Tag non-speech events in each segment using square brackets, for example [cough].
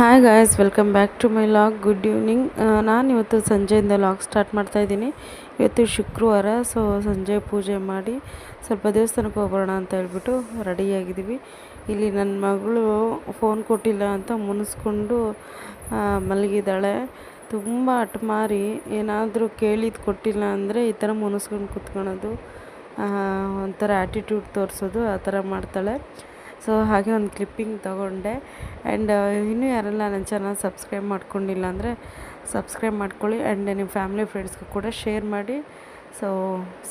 Hi guys welcome back to my vlog good evening ನಾನು ಇವತ್ತು ಸಂಜೆಯಿಂದ ಲಾಗ್ ಸ್ಟಾರ್ಟ್ ಮಾಡ್ತಾ ಇದ್ದೀನಿ. ಇವತ್ತು ಶುಕ್ರವಾರ ಸೊ ಸಂಜೆ ಪೂಜೆ ಮಾಡಿ ಸ್ವಲ್ಪ ದೇವಸ್ಥಾನಕ್ಕೆ ಹೋಗೋಣ ಅಂತ ಹೇಳ್ಬಿಟ್ಟು ರೆಡಿಯಾಗಿದ್ದೀವಿ ಇಲ್ಲಿ ನನ್ನ ಮಗಳು ಫೋನ್ ಕೊಟ್ಟಿಲ್ಲ ಅಂತ ಮುನಿಸ್ಕೊಂಡು ಮಲಗಿದ್ದಾಳೆ. ತುಂಬ ಅಟ್ಮಾರಿ, ಏನಾದರೂ ಕೇಳಿದ್ದು ಕೊಟ್ಟಿಲ್ಲ ಅಂದರೆ ಈ ಥರ ಮುನಿಸ್ಕೊಂಡು ಕುತ್ಕೊಳೋದು ಒಂಥರ ಆ್ಯಟಿಟ್ಯೂಡ್ ತೋರಿಸೋದು, ಆ ಥರ ಮಾಡ್ತಾಳೆ. ಸೊ ಹಾಗೆ ಒಂದು ಕ್ಲಿಪ್ಪಿಂಗ್ ತೊಗೊಂಡೆ. ಆ್ಯಂಡ್ ಇನ್ನೂ ಯಾರೆಲ್ಲ ನನ್ನ ಚಾನಲ್ ಸಬ್ಸ್ಕ್ರೈಬ್ ಮಾಡ್ಕೊಂಡಿಲ್ಲ ಅಂದರೆ ಸಬ್ಸ್ಕ್ರೈಬ್ ಮಾಡ್ಕೊಳ್ಳಿ. ಆ್ಯಂಡ್ ನಿಮ್ಮ ಫ್ಯಾಮಿಲಿ ಫ್ರೆಂಡ್ಸ್ಗೂ ಕೂಡ ಶೇರ್ ಮಾಡಿ. ಸೊ,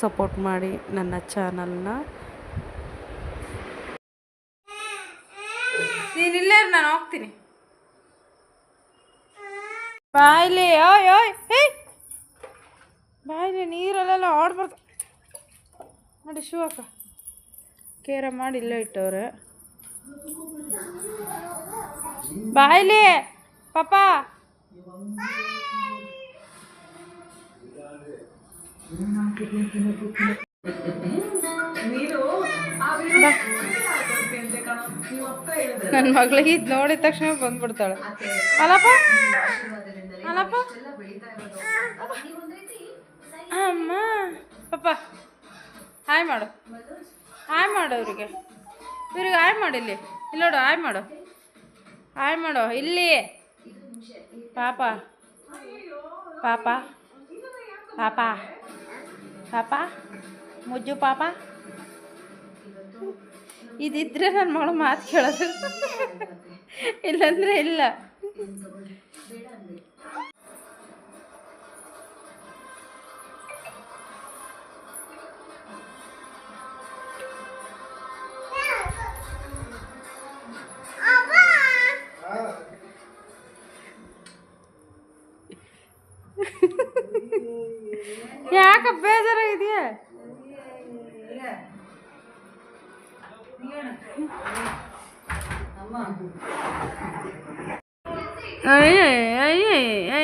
ಸಪೋರ್ಟ್ ಮಾಡಿ ನನ್ನ ಚಾನಲ್ನ. ನೀನು ನಾನು ಹೋಗ್ತೀನಿ. ಬಾಯ್ಲಿ ಓಯ್ ಓಯ್, ಹೇ! ಬಾಯ್ಲಿ ನೀರಲ್ಲೆಲ್ಲ ಆಡ್ಬಾರ್ದು. ನೋಡಿ ಶಿವಕ್ಕ ಕೇರ ಮಾಡಿ ಇಲ್ಲೇ ಇಟ್ಟವ್ರೆ. ಬಾಯ್ಲಿ ಪಾಪ ನನ್ನ ಮಗಳಿಗೆ ಇದು ನೋಡಿದ ತಕ್ಷಣ ಬಂದ್ಬಿಡ್ತಾಳೆ. ಅಲ್ಲಪ್ಪ. ಅಲ್ಲಪ್ಪ. ಅಮ್ಮ. ಪಪ್ಪ. ಹಾಯ್ ಮಾಡು. ಹಾಯ್ ಮಾಡು ಅವ್ರಿಗೆ. ಇವ್ರಿಗೆ ಹಾಯ್ ಮಾಡು ಇಲ್ಲಿ. ಇಲ್ಲಿ ನೋಡು ಆಯ್ ಮಾಡು. ಆಯ್ ಮಾಡು, ಇಲ್ಲಿ. ಪಾಪ. ಪಾಪ. ಪಾಪ. ಪಾಪ. ಮುಜ್ಜು ಪಾಪ. ಇದಿದ್ರೆ ನನ್ನ ಮಗಳು ಮಾತು ಕೇಳೋದು. ಇಲ್ಲಂದ್ರೆ ಇಲ್ಲ. 哎呀哎呀哎呀！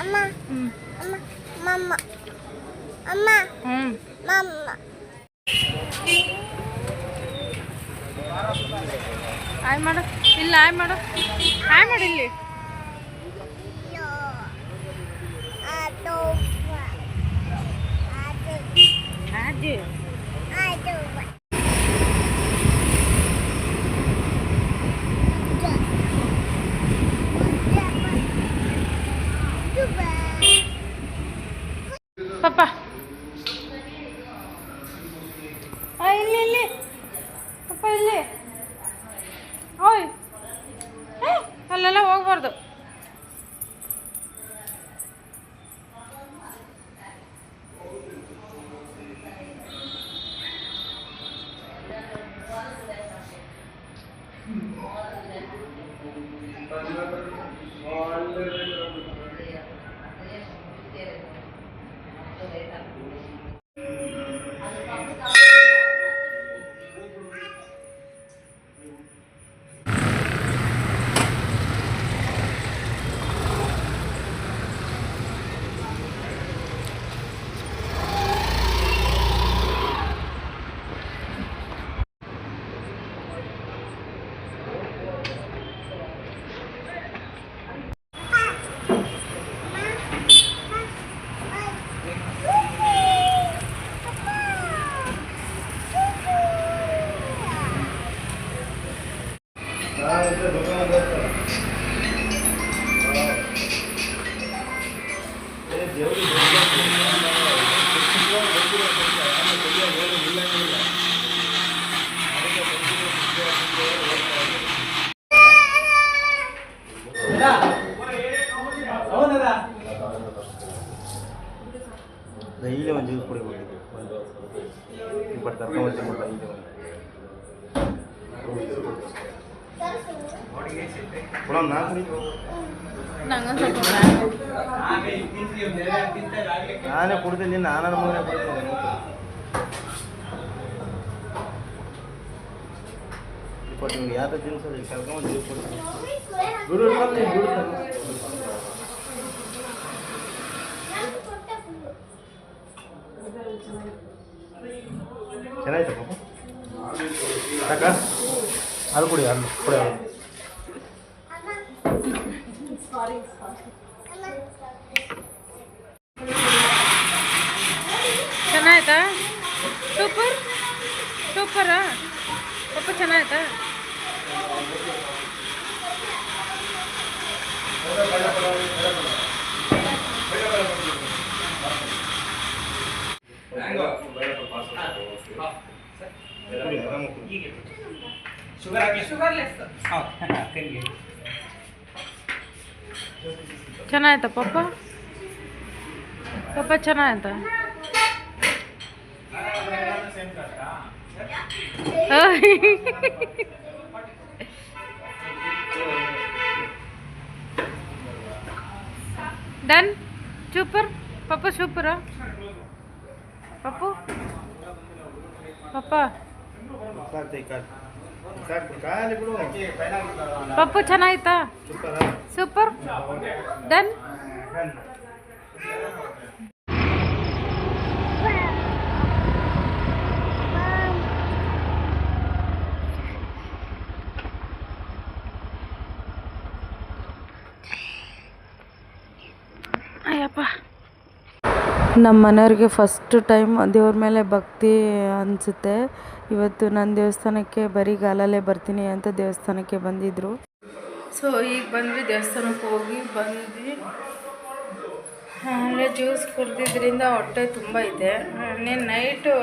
ಅಮ್ಮ ಅಮ್ಮ ಹ್ಮ್. ಅಮ್ಮ ಹ್ಞೂ ಆಯ್ ಮಾಡು. ಇಲ್ಲ ಆಯ್ ಮಾಡು. ಆಯ್ ಮಾಡು ಇಲ್ಲಿ. ಪಪ್ಪ ಆ, ಇಲ್ಲಿ ಇಲ್ಲಿ. ಪಪ್ಪ ಇಲ್ಲಿ. ಓಯ್. ಅಲ್ಲೆಲ್ಲ ಹೋಗ್ಬಾರ್ದು. ಡೈಲಿ ಒಂದು ಜ್ಯೂಸ್ ಕುಡಿಬೇಕು ಇಪ್ಪತ್ತು ಕರ್ಕೊಂಬರ್ತೀನಿ ಡೈಲಿ ಒಂದು ನಾನೇ ಕುಡ್ತೀನಿ ನಾನು ಮಗನೇ ಕುಡ್ತೀನಿ. ನಿಮ್ಗೆ ಯಾವ್ದು ತಿನ್ಸೋದು? ಕರ್ಕೊಂಬಂದು ಜ್ಯೂಸ್ ಕುಡಿತೀನಿ ಗುರು ಇಟ್ಕೊಂಡು ಅದು ಕುಡಿ ಅದು ಕುಡಿ ಅದು ಚೆನ್ನಾಯ್ತಾ ಸೂಪರ್ ಸೂಪರಾ ಪಪ್ಪ ಚೆನ್ನಾಯ್ತಾ ಕುಡಿ, ಆರಾಮಾಗಿ ಕುಡಿ. ಚೆನ್ನಾಯ್ತಾ ಪಪ್ಪ ಪಪ್ಪ ಚೆನ್ನಾಯ್ತಾ [laughs] ಡನ್? ಸೂಪರ್? ಪಪ್ಪ ಸೂಪರಾ? ಪಪ್ಪು ಪಪ್ಪ ಪಪ್ಪು ಚೆನ್ನಾಯ್ತಾ ಸೂಪರ್ ಸೂಪರ್ ಡನ್ ನಮ್ಮ ಮನೆಯವ್ರಿಗೆ ಫಸ್ಟ್ ಟೈಮ್ ದೇವ್ರ ಮೇಲೆ ಭಕ್ತಿ ಅನಿಸುತ್ತೆ. ಇವತ್ತು ನಾನು ದೇವಸ್ಥಾನಕ್ಕೆ ಬರೀ ಗಾಲಲ್ಲೇ ಬರ್ತೀನಿ ಅಂತ ದೇವಸ್ಥಾನಕ್ಕೆ ಬಂದಿದ್ದರು ಸೊ ಈಗ ಬಂದ್ವಿ ದೇವಸ್ಥಾನಕ್ಕೆ ಹೋಗಿ ಬಂದ್ವಿ. ಅಂದರೆ ಜ್ಯೂಸ್ ಕುಡ್ದಿದ್ರಿಂದ ಹೊಟ್ಟೆ ತುಂಬ ಇದೆ. ನೀನು ನೈಟು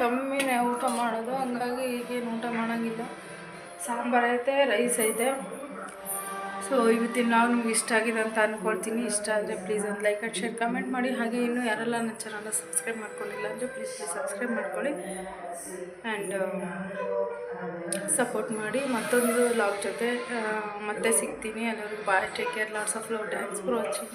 ಕಮ್ಮಿನೇ ಊಟ ಮಾಡೋದು, ಹಂಗಾಗಿ ಈಗೇನು ಊಟ ಮಾಡೋಂಗಿಲ್ಲ. ಸಾಂಬಾರು ಐತೆ ರೈಸ್ ಐತೆ. ಸೊ, ಇವತ್ತಿನ ನಾವು ನಿಮ್ಗೆ ಇಷ್ಟ ಆಗಿದೆ ಅಂತ ಅಂದ್ಕೊಳ್ತೀನಿ ಇಷ್ಟ ಆದರೆ ಪ್ಲೀಸ್ ಒಂದು ಲೈಕ್ ಆ್ಯಂಡ್ ಶೇರ್ ಕಮೆಂಟ್ ಮಾಡಿ. ಹಾಗೆ ಇನ್ನೂ ಯಾರೆಲ್ಲ ನನ್ನ ಚಾನಲ್ನ ಸಬ್ಸ್ಕ್ರೈಬ್ ಮಾಡ್ಕೊಂಡಿಲ್ಲ ಅಂದರೆ ಪ್ಲೀಸ್ ಪ್ಲೀಸ್ ಸಬ್ಸ್ಕ್ರೈಬ್ ಮಾಡ್ಕೊಳ್ಳಿ. ಆ್ಯಂಡ್ ಸಪೋರ್ಟ್ ಮಾಡಿ. ಮತ್ತೊಂದು ಲಾಗ್ ಜೊತೆ ಮತ್ತೆ ಸಿಗ್ತೀನಿ. ಎಲ್ಲರಿಗೂ bye take care lots of love thanks for watching